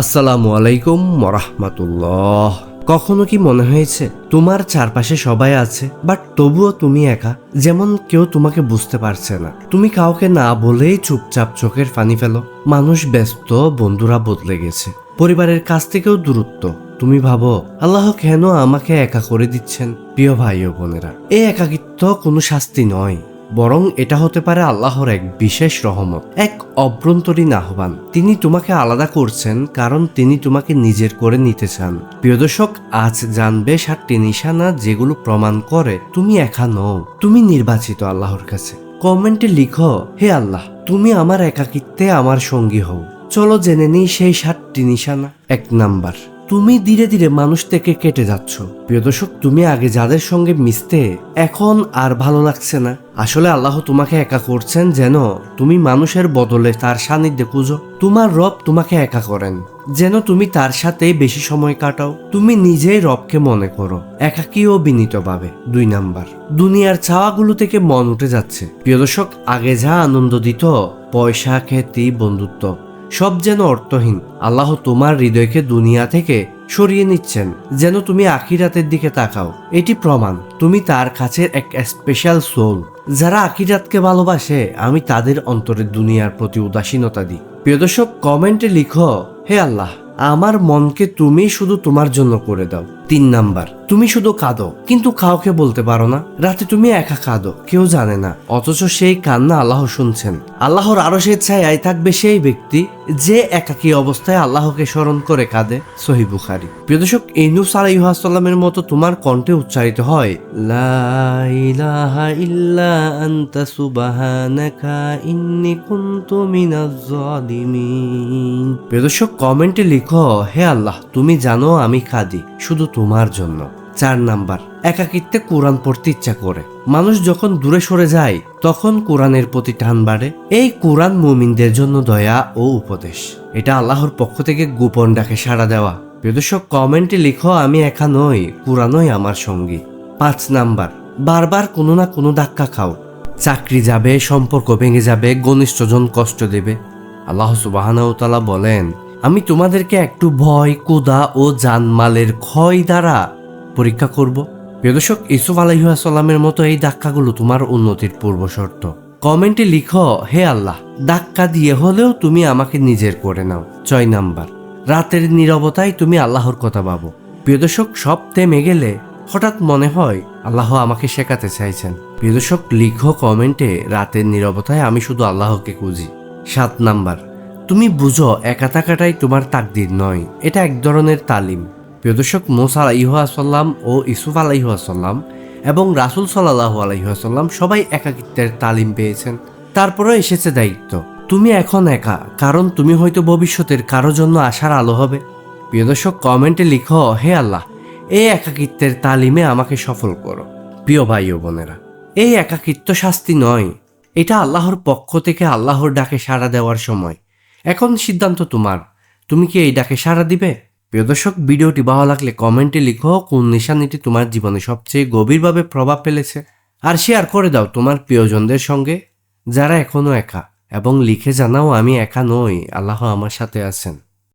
আসসালামু আলাইকুম মরাহমাতুল্লাহ কখনো কি মনে হয়েছে, তোমার চারপাশে সবাই আছে, বাট তবুও তুমি একা? যেমন কেউ তোমাকে বুঝতে পারছে না। তুমি কাউকে না বলেই চুপচাপ চোখের ফানি ফেলো। মানুষ ব্যস্ত, বন্ধুরা বদলে গেছে। পরিবারের কাছ থেকেও দূরত্ব। তুমি ভাবো, আল্লাহ কেন আমাকে একা করে দিচ্ছেন? প্রিয় ভাই ও বোনেরা এই একাকিত্ব কোনো শাস্তি নয়। বরং এটা হতে পারে আল্লাহর এক বিশেষ রহমত, এক অভ্যন্তরীণ আহ্বান। তিনি তোমাকে আলাদা করছেন কারণ তিনি তোমাকে নিজের করে নিতে চান। প্রিয় দর্শক, আজ জানবে সাতটি নিশানা যেগুলো প্রমাণ করে তুমি একা নও, তুমি নির্বাচিত আল্লাহর কাছে। কমেন্টে লিখো, হে আল্লাহ, তুমি আমার একাকিত্বে আমার সঙ্গী হও। চলো জেনে নিই সেই সাতটি নিশানা। এক নাম্বার তুমি ধীরে ধীরে মানুষ থেকে কেটে যাচ্ছ। প্রিয় দর্শক, তুমি আগে যাদের সঙ্গে মিশতে, এখন আর ভালো লাগছে না। আসলে আল্লাহ তোমাকে একা করছেন যেন তুমি মানুষের বদলে তার সান্নিধ্যে খুঁজো। তোমার রব তোমাকে একা করেন, যেন তুমি তার সাথে বেশি সময় কাটাও। তুমি নিজেই রবকে মনে করো, একাকী ও বিনীতভাবে। দুই নাম্বার, দুনিয়ার চাওয়াগুলো থেকে মন উঠে যাচ্ছে। প্রিয় দর্শক, আগে যা আনন্দ দিত, পয়সা, খ্যাতি, বন্ধুত্ব সব যেন অর্থহীন। আল্লাহ তোমার হৃদয়কে দুনিয়া থেকে সরিয়ে নিচ্ছেন, যেন তুমি আখিরাতের দিকে তাকাও। এটি প্রমাণ, তুমি তার কাছে এক স্পেশাল সোল যারা আখিরাতকে ভালোবাসে, আমি তাদের অন্তরে দুনিয়ার প্রতি উদাসীনতা দিই। প্রিয় দর্শক, কমেন্টে লিখো, হে আল্লাহ, আমার মনকে তুমি শুধু তোমার জন্য করে দাও। তিন নাম্বার। তুমি শুধু কাঁদো, কিন্তু কাউকে বলতে পারো না। রাতে তুমি একা কাঁদো, কেউ জানে না। অথচ সেই কান্না আল্লাহ শুনছেন। আল্লাহর আরও স্বেচ্ছায় থাকবে সেই ব্যক্তি যে একাকী অবস্থায় আল্লাহকে স্মরণ করে কাঁদে, সহি বুখারি। প্রিয় দর্শক ইনুস মতো তোমার কণ্ঠে উচ্চারিত হয় প্রিয় দর্শক, কমেন্টে লিখো, হে আল্লাহ, তুমি জানো আমি কাঁদি। শুধু তোমার জন্য। চার নাম্বার, একাকিত্বে কোরআন পড়তে ইচ্ছা করে। মানুষ যখন দূরে সরে যায়, তখন কোরআনের প্রতি টান বাড়ে। এই কোরআন মুমিনদের জন্য দয়া ও উপদেশ। এটা আল্লাহর পক্ষ থেকে গোপন ডাকে সাড়া দেওয়া। প্রিয়দর্শক কমেন্টে লিখো, আমি একা নই, কোরআনই আমার সঙ্গী। পাঁচ নাম্বার, বারবার কোনো না কোনো ধাক্কা খাও। চাকরি যাবে, সম্পর্ক ভেঙে যাবে, ঘনিষ্ঠজন কষ্ট দেবে। আল্লাহ সুবাহানাউতালা বলেন আমি তোমাদেরকে একটু ভয়, কুদা ও জানমালের ক্ষয় দ্বারা পরীক্ষা করব। প্রিয়দর্শক ইসুফ আলাইসাল্লামের মতো এই ধাক্কাগুলো তোমার উন্নতির পূর্ব শর্ত। কমেন্টে লিখো, হে আল্লাহ, ধাক্কা দিয়ে হলেও তুমি আমাকে নিজের করে নাও। ছয় নাম্বার, রাতের নীরবতায় তুমি আল্লাহর কথা ভাবো। প্রিয়দর্শক সব থেমে গেলে হঠাৎ মনে হয় আল্লাহ আমাকে শেখাতে চাইছেন। প্রিয়দর্শক লিখো কমেন্টে, রাতের নীরবতায় আমি শুধু আল্লাহকে খুঁজি। সাত নাম্বার তুমি বুঝো, একা থাকাটাই তোমার তাকদির নয়। এটা এক ধরনের তালিম। প্রিয়দর্শক মোসা আলাইহাসাল্লাম ও ইসুফ আলাইহাসাল্লাম এবং রাসুল সাল্লাহ আলাইহাসাল্লাম সবাই একাকিত্বের তালিম পেয়েছেন। তারপরে এসেছে দায়িত্ব। তুমি এখন একা, কারণ তুমি হয়তো ভবিষ্যতের কারও জন্য আশার আলো হবে। প্রিয়দর্শক কমেন্টে লিখো, হে আল্লাহ, এই একাকিত্বের তালিমে আমাকে সফল করো। প্রিয় ভাই ও বোনেরা, এই একাকিত্ব শাস্তি নয়। এটা আল্লাহর পক্ষ থেকে আল্লাহর ডাকে সাড়া দেওয়ার সময়। এখন সিদ্ধান্ত তোমার। তুমি কি এই ডাকে সাড়া দিবে? প্রিয় দর্শক, ভিডিওটি ভালো লাগলে কমেন্টে লিখো কোন নিশানিটি তোমার জীবনে সবচেয়ে গভীরভাবে প্রভাব ফেলেছে। আর শেয়ার করে দাও তোমার প্রিয়জনদের সঙ্গে, যারা এখনও একা। এবং লিখে জানাও, আমি একা নই, আল্লাহ আমার সাথে আছেন।